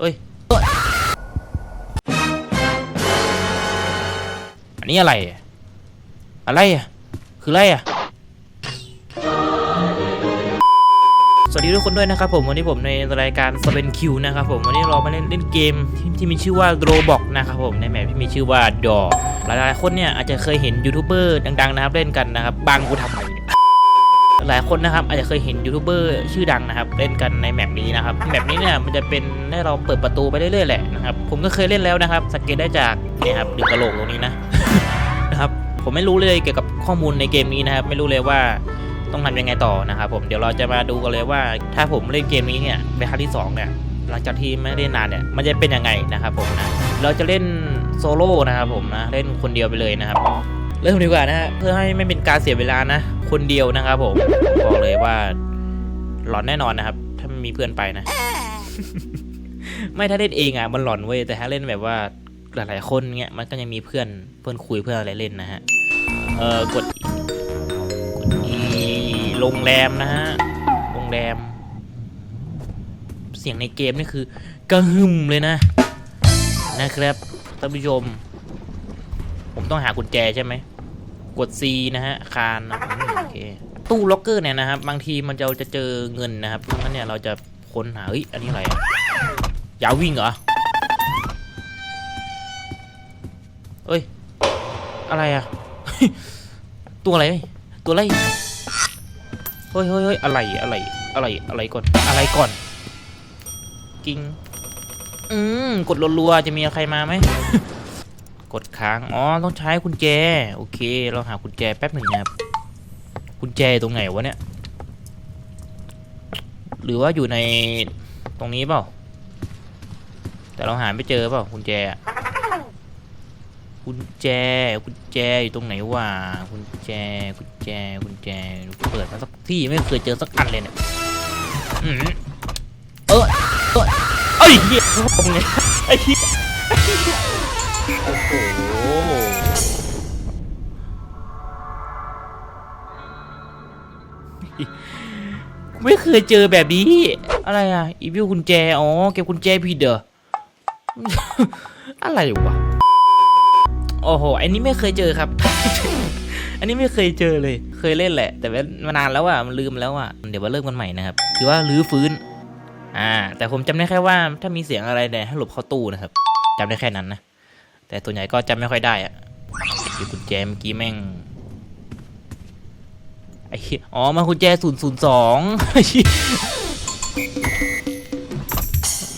เอ้ย อันนี้อะไร อะไรอะ คืออะไรอะ สวัสดีทุกคนด้วยนะครับผมวันนี้ผมในรายการสเปนคิวนะครับผมวันนี้เรามาเล่นเล่นเกมที่ที่มีชื่อว่าโรบอกนะครับผมในแมปที่มีชื่อว่าดอหลายๆคนเนี่ยอาจจะเคยเห็นยูทูบเบอร์ดังๆนะครับเล่นกันนะครับบางกูทำไมเนี่ย หลายคนนะครับอาจจะเคยเห็นยูทูบเบอร์ชื่อดังนะครับเล่นกันในแมปนี้นะครับแมปนี้เนี่ยมันจะเป็นให้เราเปิดประตูไปเรื่อยๆแหละนะครับผมก็เคยเล่นแล้วนะครับสังเกตได้จากนี่ครับดึงกระโหลกตรงนี้นะนะครับผมไม่รู้เลยเกี่ยวกับข้อมูลในเกมนี้นะครับไม่รู้เลยว่าต้องทำยังไงต่อนะครับผมเดี๋ยวเราจะมาดูกันเลยว่า ถ้าผมเล่นเกมนี้เนี่ยเป็นครั้งที่สองเนี่ยหลังจากที่ไม่ได้นานเนี่ยมันจะเป็นยังไงนะครับผมนะเราจะเล่นโซโล่นะครับผมนะเล่นคนเดียวไปเลยนะครับ เริ่มดีกว่านะฮะเพื่อให้ไม่เป็นการเสียเวลานะ คนเดียวนะครับผมบอกเลยว่าหลอนแน่นอนนะครับ ถ้าไม่มีเพื่อนไปนะ ไม่ถ้าเล่นเองอะมันหลอนเว้ยแต่ถ้าเล่นแบบว่าหลายๆคนเงี้ยมันก็ยังมีเพื่อนเพื่อนคุยเพื่อนอะไรเล่นนะฮะเออกดกด E โรงแรมนะฮะโรงแรม เสียงในเกมนี่คือกระหึ่มเลยนะ นะครับท่านผู้ชม ผมต้องหากุญแจใช่ไหม กด C นะฮะคานนะอืมโอเคตู้ล็อกเกอร์เนี่ยนะครับ บางทีมันจะจะเจอเงินนะครับเพราะงั้นเนี่ยเราจะค้นหาเฮ้ยอันนี้อะไรอะยาววิ่งเหรอเอ้ย อะไรอะตัวอะไรตัวอะไรเฮ้ยเฮ้ยเฮ้ยอะไรอะไรอะไรอะไรก่อนอะไรก่อนกิ้งอืมกดรัวๆจะมีใครมาไหม กดค้าง อ๋อ ต้องใช้กุญแจ โอเค เราหากุญแจแป๊บหนึ่งนะครับกุญแจตรงไหนวะเนี่ย หรือว่าอยู่ในตรงนี้เปล่า แต่เราหาไม่เจอเปล่ากุญแจ กุญแจ กุญแจอยู่ตรงไหนวะ กุญแจ กุญแจ กุญแจ เปิดมาสักที่ไม่เคยเจอสักอันเลยเนี่ยเออเออเอ้ยเหี้ยผมไงไอ้เหี้ย โอ้โหไม่เคยเจอแบบนี้ อะไรอะ อีวิวกุญแจ อ๋อ เก็บกุญแจผิดเด้ออะไรวะ โอ้โห อันนี้ไม่เคยเจอครับ อันนี้ไม่เคยเจอเลย เคยเล่นแหละ แต่ว่ามานานแล้วอะ มันลืมแล้วอะ เดี๋ยวมาเริ่มกันใหม่นะครับคือว่ารื้อฟื้น อ่า แต่ผมจำได้แค่ว่าถ้ามีเสียงอะไรเนี่ยให้หลบเข้าตู้นะครับจำได้แค่นั้นนะ แต่ตัวใหญ่ก็จำไม่ค่อยได้อะคือกุญแจเมื่อกี้แม่งไอ้อ๋อมันกุญแจศูนย์ศูนย์สอง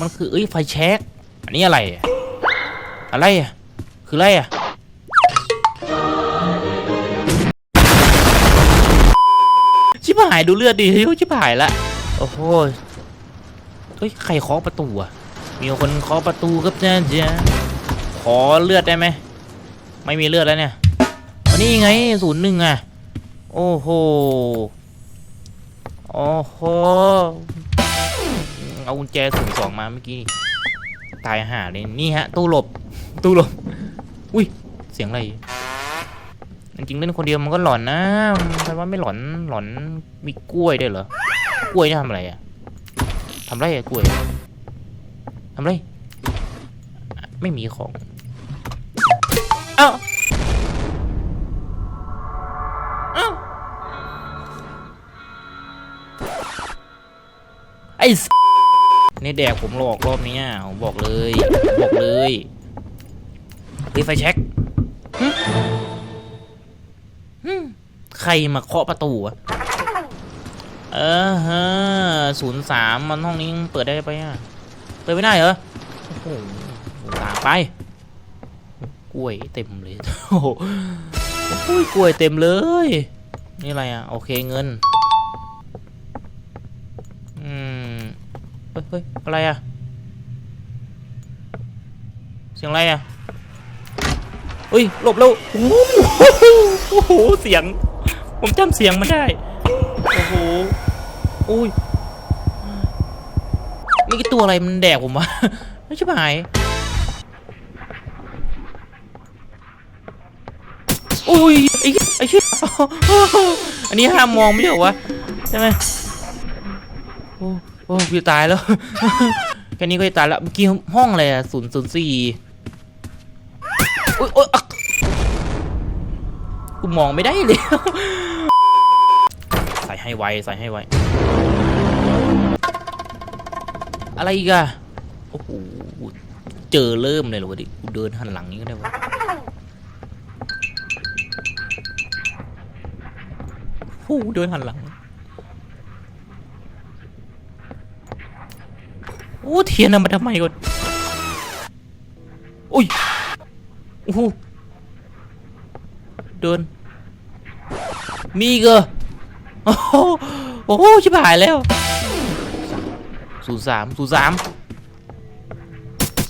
มันคือเอ้ยไฟแช็กอันนี้อะไร อะไรอะ คืออะไรอะชิบหายดูเลือดดิชิบหายละโอ้โหเฮ้ยใครเคาะประตูอะมีคนเคาะประตูครับจ้าจ้า ขอเลือดได้ไหม ไม่มีเลือดแล้วเนี่ยวันนี้ไงศูนย์หนึ่งอะ โอ้โห โอ้โห เอากุญแจศูนย์สองมาเมื่อกี้ ตายห่าเลย นี่ฮะ ตู้หลบ ตู้หลบ อุ้ย เสียงอะไรจริงๆเล่นคนเดียวมันก็หลอนนะแต่ว่าไม่หลอน หลอนมีกล้วยได้เหรอ กล้วยจะทำอะไรอะทำไรอะกล้วยทำไร ไม่มีของ อ้าอ้าไอ้นี่แดกผมหลอกรอบนี้ผมบอกเลยบอกเลยเฮ้ยไฟแช็กหึหึใครมาเคาะประตูอะเออฮะศูนย์สามมันห้องนี้เปิดได้ไปอะ เปิดไม่ได้เหรอ โอ้โหตามไป กล้วยเต็มเลยโอ้โหอุ้ยกล้วยเต็มเลย นี่อะไรอะ โอเคเงิน อืม เฮ้ยเฮ้ยอะไรอะ เสียงอะไรอะเฮ้ย หลบแล้ว โอ้โหโอ้โหเสียง ผมจำเสียงมันได้ โอ้โหอุ้ยนี่กี่ตัวอะไรมันแดกผมวะไม่ใช่หาย อุ้ยไอ้ไอ้เชี่ยอันนี้ห้ามมองไม่ใช่เหรอวะใช่ไหมอ้โอ้กูจะตายแล้วแค่นี้ก็จะตายแล้วเมื่อกี้ห้องอะไรอะศูนย์ศูนย์สี่โอ้ยโอ้ยอักกูมองไม่ได้เลยใส่ให้ไวใส่ให้ไวอะไรอีกอะโอ้โหเจอเริ่มเลยเหรอวะดิกูเดินหันหลังนี้ก็ได้วะ หเดินหันหลัง โอ้เทียนนำมาทำไมก่อนอุ้ยโอ้โหเดิน มีอีกเหรอโอ้โหโอ้โหชิบหายแล้วศูนย์สามศูนย์สาม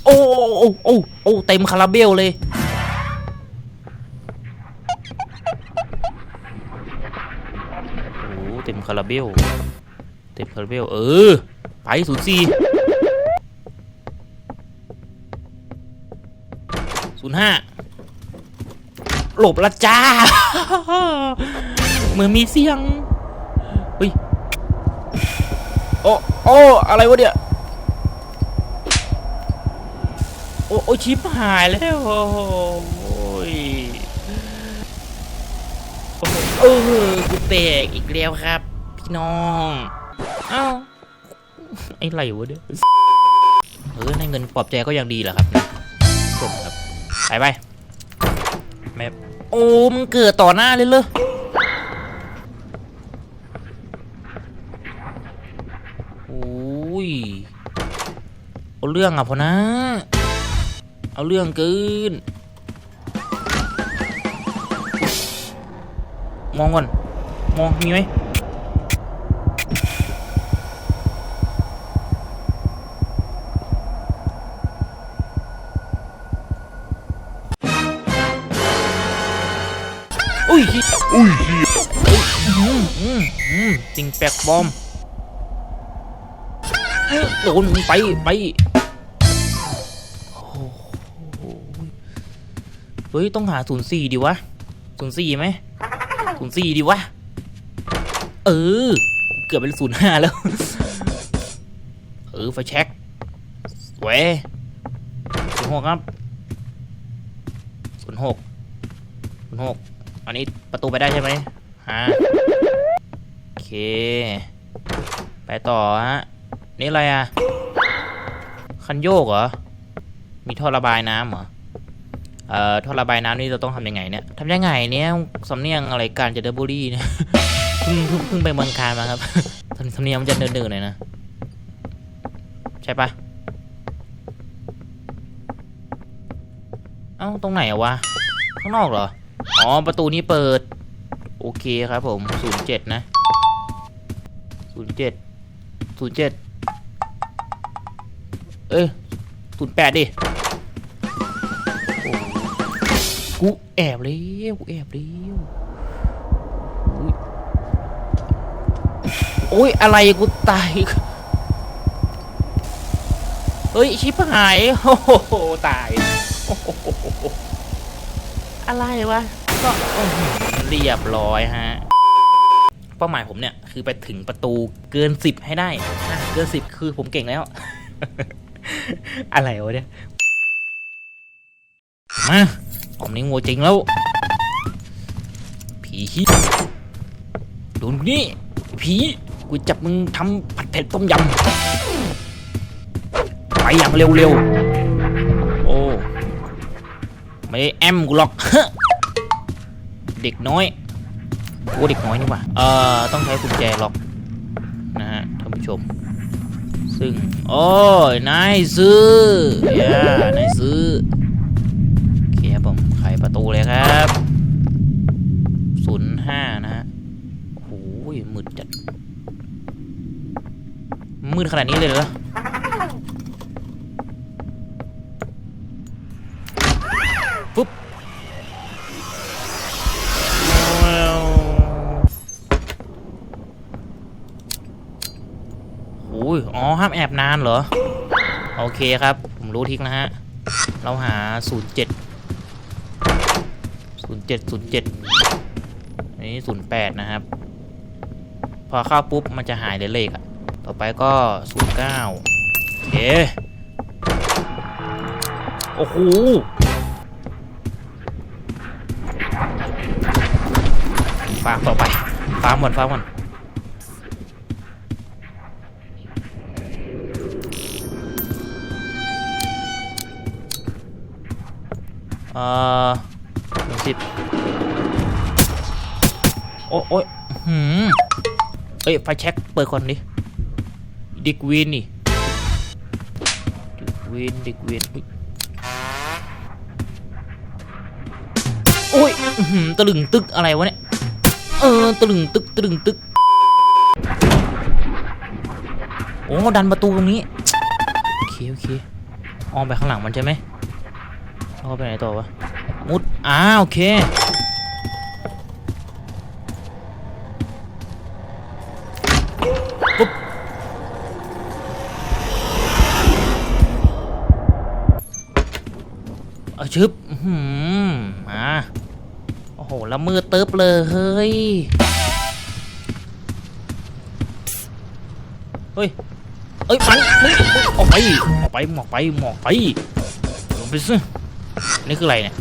โอ้โอ้โอ้โอ้เต็มคาราเบลเลย โอ้ เต็มคาราเบลเต็มคาราเบลเออ ไปศูนย์สี่ศูนย์ห้าหลบละจ้าเหมือนมีเสียงเฮ้ยโอ้โอ้อะไรวะเนี่ยโอ้โอ้ชิปหายแล้วโอ้ยโอ้โหเออกูแตกอีกแล้วครับ พี่น้องเอ้าไอ้ไรวะเนี่ยเออในเงินปลอบใจก็ยังดีแหละครับจบครับไปไปแม่โอ้มึงเกิดต่อหน้าเลยเลยโอ้ยเอาเรื่องอะพอนะ เอาเรื่องเกินมองก่อน มองมีไหม อุ้ยอุ้ยอืมอืมอืมจริงแปลกบอมโดนไปไปเฮ้ย ต้องหาศูนย์สี่ดีวะศูนย์สี่ไหมศูนย์สี่ดีวะ เออ เกือบเป็นศูนย์ห้าแล้ว เออ ไฟแช็กเว้ศูนย์หกครับศูนย์หกศูนย์หก นนี้ประตูไปได้ใช่ไหมฮะโอเค ไปต่อฮะ นี่อะไรอะ คันโยกเหรอ มีท่อระบายน้ำเหรอ เอ่อ ท่อระบายน้ำนี่เราต้องทำยังไงเนี่ยทำยังไงเนี่ยสำเนียงอะไรการจะเดบุรีเนี่ยเพิ่งเพิ่งเพิ่งไปเมืองการมาครับสำสำเนียงมันจะเดินๆหน่อยนะ ใช่ปะเอ้า ตรงไหนอะวะ ข้างนอกเหรอ อ๋อ ประตูนี้เปิด โอเคครับผม07นะ07 07เอ้ย08ดิโอ้กูแอบเร็วกูแอบเร็วอุ๊ยโอ้ยอะไรกูตายเฮ้ย ชิบหาย โอ้โห ตายโอะไรวะ ก็เรียบร้อยฮะ เป้าหมายผมเนี่ย คือไปถึงประตูเกินสิบให้ได้ เกินสิบคือผมเก่งแล้ว อะไรวะเนี่ย มาออมนี้งัวจริงแล้ว ผีดูนี่ผีกูจับมึงทำผัดเผ็ดต้มยำไปอย่างเร็วๆ ไม่แอมกูหรอกเด็กน้อยโอ้เด็กน้อยนี่หว่าเอ่อต้องใช้กุญแจล็อกนะฮะท่านผู้ชม ซึ่ง โอ้ยนายซื้อเย้นายซื้อโอเคครับผมไขประตูเลยครับศูนย์ห้านะฮะโอ้โหมืดจัดมืดขนาดนี้เลยเหรอ ห้ามแอบนานเหรอ โอเคครับ ผมรู้ทิกนะฮะ เราหา 07 07 07อันนี้ 08 นะครับ พอเข้าปุ๊บ มันจะหายเลยเลขอะต่อไปก็ศูนย์เก้าโอเค โอ้โหฟาร์มต่อไปฟาร์มก่อนฟาร์มก่อน อ่อหนึ่งสิบโอ้โอ้ยหืมเอ้ยไฟแช็คเปิดก่อนดิดิกวินนี่ดิกวินดิกวินอุ๊ยโอ้ยหือตะลึงตึกอะไรวะเนี่ยเออตะลึงตึกตะลึงตึกโอ้ดันประตูตรงนี้โอเคโอเคอ้อมไปข้างหลังมันใช่ไหม แล้วก็ไปไหนต่อวะ มุด อ้าโอเค ปุ๊บ เอาชึบอื้อหืมมา โอ้โห แล้วมือตึ๊บเลย เฮ้ย เฮ้ย เอ้ยมันมึงมึงออกไป ออกไป หมอกไป หมอกไปลงไปซิ นี่คืออะไรเนี่ย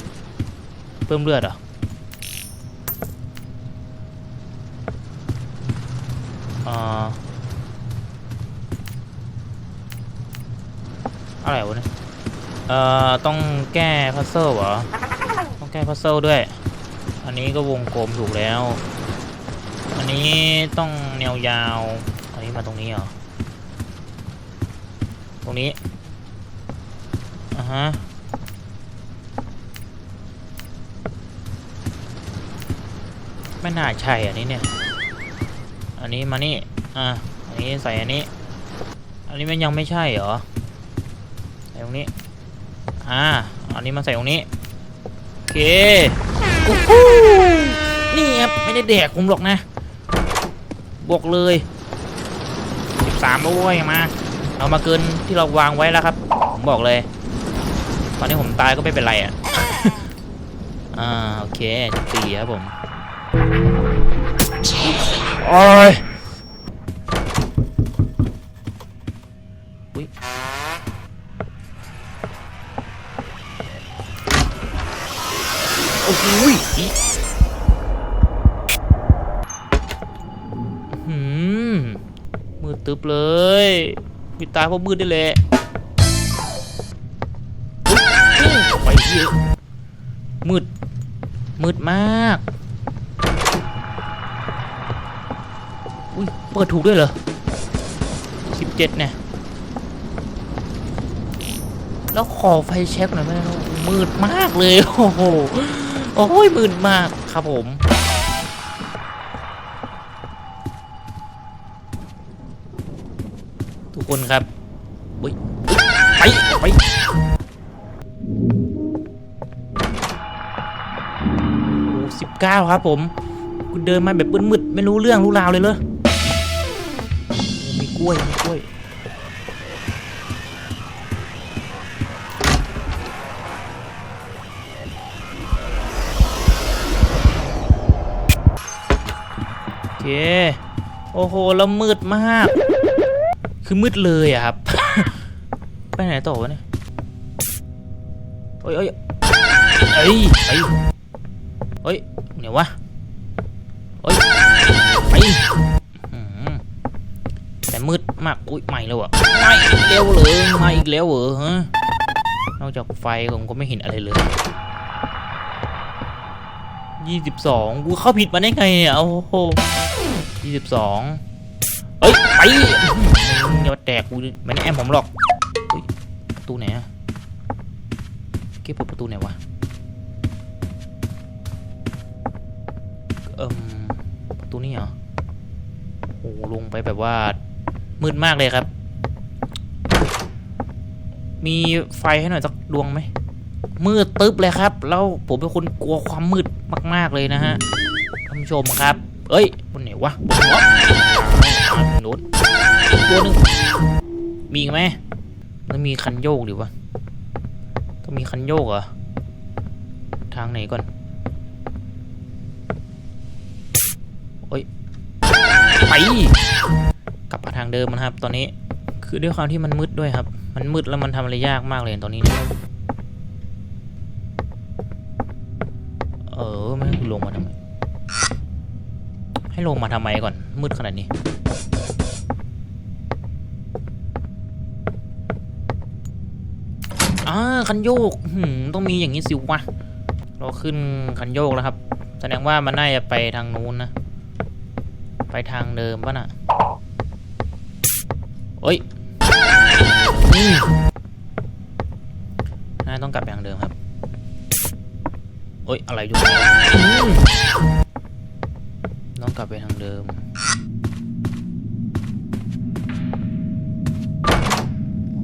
เพิ่มเลือดเหรออ่ออะไรวะเนี่ย เอ่อ ต้องแก้พัซเซิลเหรอ ต้องแก้พัซเซิลด้วย อันนี้ก็วงกลมถูกแล้ว อันนี้ต้องแนวยาว อันนี้มาตรงนี้เหรอ ตรงนี้อ่าฮะ ไม่น่าใช่อันนี้เนี่ย อันนี้มานี่ อะ อันนี้ใส่อันนี้ อันนี้มันยังไม่ใช่เหรอ ใส่ตรงนี้ อ่า อันนี้มาใส่ตรงนี้ โอเคโอ้โหนี่ครับไม่ได้แดกผมหรอกนะบอกเลย 13แล้วเว้ยมาเรามาเกินที่เราวางไว้แล้วครับ ผมบอกเลย ตอนนี้ผมตายก็ไม่เป็นไรอะ อ่า โอเคสี่ครับผม โอ้ยอุ๊ยโอ้โหยอีหืมมืดตึ๊บเลยปิดตาเพราะมืดได้แหละอุ๊ยไปเหี้ยมืด มืดมาก ปิดถูกด้วยเหรอสิบเจ็ดเนี่ย แล้วขอไฟเช็คหน่อยไหมมืดมากเลย โอ้โห โอ้ยมืดมากครับผมทุกคนครับอุ๊ยไปไปโอ้สิบเก้าครับผม คุณเดินมาแบบมืดๆไม่รู้เรื่องรู้ราวเลยเลย ล้วยมีกล้วยโอเค โอ้โห แล้วมืดมาก คือมืดเลยอะครับ ไปไหนต่อวะเนี่ยเอ้ยเอ้ยเอ้ยเอ้ยเอ้ยเนี่ยวะเอ้ยไป มืดมากอุ้ยใหม่แล้วอะไม่อีกแล้วเลยมาอีกแล้วเหรอฮะนอกจากไฟผมก็ไม่เห็นอะไรเลยยี่สิบสองกูเข้าผิดมาได้ไงเนี่ยโอ้โหยี่สิบสองเอ้ยไปมึงอย่ามาแตกกูไม่ได้แอมผมหรอกประตูไหนอะเก็บประตูไหนวะเอิ่มประตูนี้เหรอโอ้ลงไปแบบว่า มืดมากเลยครับ มีไฟให้หน่อยสักดวงไหม มืดตึ๊บเลยครับ แล้วผมเป็นคนกลัวความมืดมาก ๆเลยนะฮะท่านผู้ชมครับ เอ้ยบนไหนวะบนหัวอ่าโน้นอีกตัวหนึ่งมีไหมมันมีคันโยกดิวะ ต้องมีคันโยกเหรอ ทางไหนก่อนไปกลับมาทางเดิมนะครับ ตอนนี้คือด้วยความที่มันมืดด้วยครับ มันมืดแล้วมันทำอะไรยากมากเลยตอนนี้เนี่ยเออไม่ให้ลงมาทำไมให้ลงมาทำไมก่อน มืดขนาดนี้ อ่า คันโยกต้องมีอย่างนี้สิวะ เราขึ้นคันโยกแล้วครับ แสดงว่ามันน่าจะไปทางนู้นนะ ไปทางเดิมป่ะน่ะ เอ้ยน่าต้องกลับไปทางเดิมครับเอ้ย อะไรอยู่ต้องกลับไปทางเดิม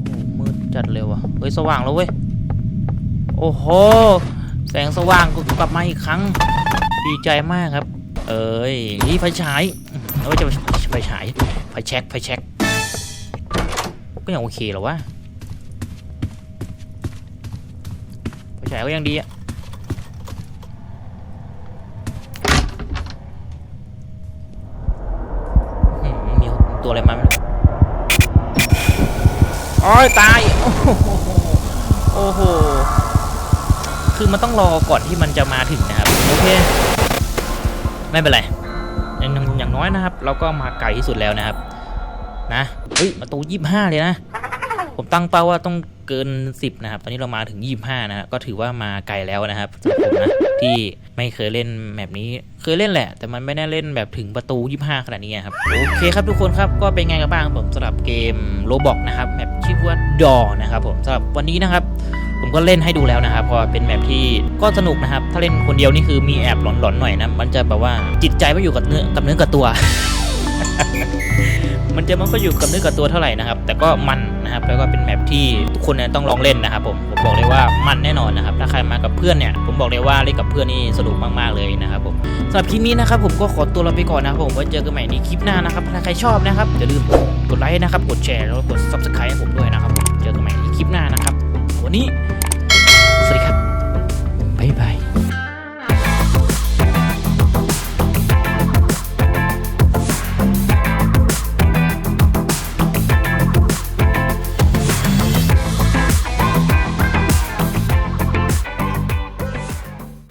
โอ้มืดจัดเลยว่ะ เฮ้ย สว่างแล้วเว้ย โอ้โห แสงสว่างก็กลับมาอีกครั้ง ดีใจมากครับ เอ้ยนี่ไฟฉายอืมเอาไว้จะไฟฉาย ไฟแช็กไฟแช็ก ก็ยังโอเคเหรอวะไฟฉายก็ยังดีอะอืมมีตัวอะไรมาไม่รู้โอ้ยตาย โอ้โหโอ้โห คือมันต้องรอก่อนที่มันจะมาถึงนะครับ โอเค ไม่เป็นไรอย่างอย่างน้อยนะครับ เราก็มาไกลที่สุดแล้วนะครับ นะเฮ้ยประตูยี่ห้าเลยนะ ผมตั้งเป้าว่าต้องเกิน 10 นะครับ ตอนนี้เรามาถึง 25นะฮะก็ถือว่ามาไกลแล้วนะครับสำหรับผมนะที่ไม่เคยเล่นแบบนี้เคยเล่นแหละ แต่มันไม่ได้เล่นแบบถึงประตู 25 ขนาดนี้ครับ โอเคครับทุกคนครับก็เป็นไงกันบ้างครับผมสำหรับเกมโลบอกนะครับแมปชื่อว่าดอนะครับผมสำหรับวันนี้นะครับ ผมก็เล่นให้ดูแล้วนะครับเพราะว่าเป็นแมปที่ก็สนุกนะครับ ถ้าเล่นคนเดียวนี่คือมีแอบหลอนๆหน่อยนะมันจะแบบว่าจิตใจไม่อยู่กับเนื้อกับเนื้อกับตัว มันจะมันก็อยู่กับเนื้อกับตัวเท่าไหร่นะครับ แต่ก็มันนะครับ แล้วก็เป็นแมปที่ทุกคนเนี่ยต้องลองเล่นนะครับผม ผมบอกเลยว่ามันแน่นอนนะครับ ถ้าใครมากับเพื่อนเนี่ย ผมบอกเลยว่าเล่นกับเพื่อนนี่สนุกมากๆเลยนะครับผมสำหรับคลิปนี้นะครับผมก็ขอตัวลาไปก่อนนะครับผม ไว้เจอกันใหม่ในคลิปหน้านะครับ ถ้าใครชอบนะครับอย่าลืมกดไลค์นะครับ กดแชร์ แล้วกด subscribe ให้ผมด้วยนะครับ เจอกันใหม่ในคลิปหน้านะครับ วันนี้